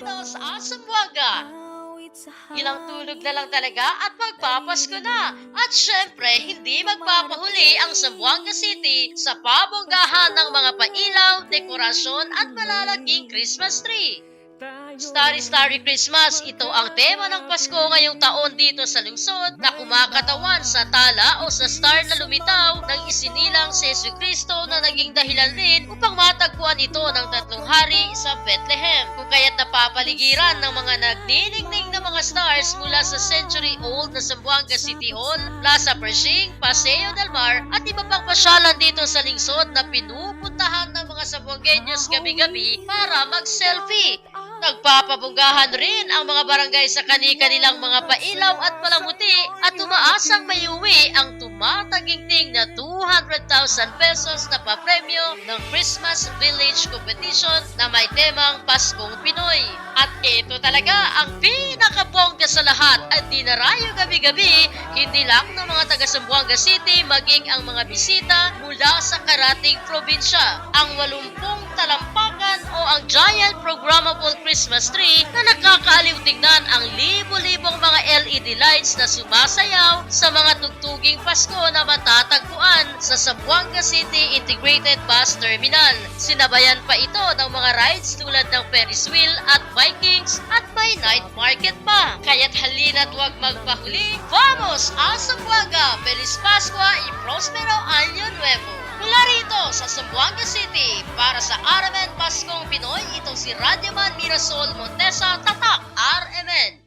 dito sa Asambuanga. Ilang tulog na lang talaga at magpapasko na. At syempre, hindi magpapahuli ang Zamboanga City sa pabonggahan ng mga pailaw, dekorasyon at malalaking Christmas tree. Starry Starry Christmas, ito ang tema ng Pasko ngayong taon dito sa lungsod na kumakatawan sa tala o sa star na lumitaw ng isinilang si Yesu Cristo na naging dahilan rin upang matagpuan ito ng tatlong hari sa Bethlehem. Kung kaya't napapaligiran ng mga nagniningning na mga stars mula sa century-old na Zamboanga City Hall, Plaza Pershing, Paseo del Mar at iba pang pasyalan dito sa lungsod na pinupuntahan ng mga Zamboangueños gabi-gabi para mag-selfie. Nagpapabunggahan rin ang mga barangay sa kani-kanilang mga pailaw at palamuti at tumaasang may uwi ang tumataginting na 200,000 pesos na papremyo ng Christmas Village Competition na may temang Paskong Pinoy. At ito talaga ang pinakabongga sa lahat at dinarayo gabi-gabi hindi lang ng mga taga Zamboanga City maging ang mga bisita mula sa karating probinsya. Ang 80 talampakan o ang giant programmable Christmas tree na nakakaaliw tingnan ang mga LED lights na sumasayaw sa mga tugtuging Pasko na matatagpuan sa Zamboanga City Integrated Bus Terminal. Sinabayan pa ito ng mga rides tulad ng Ferris wheel at Vikings at may night market pa. Kaya't halina't huwag magpahuli. Vamos a Zamboanga! Feliz Pascua y Prospero Año Nuevo! Mula rito sa Zamboanga City para sa RMN Paskong Pinoy, itong si Radyoman Mirasol Montesa Tatak RMN.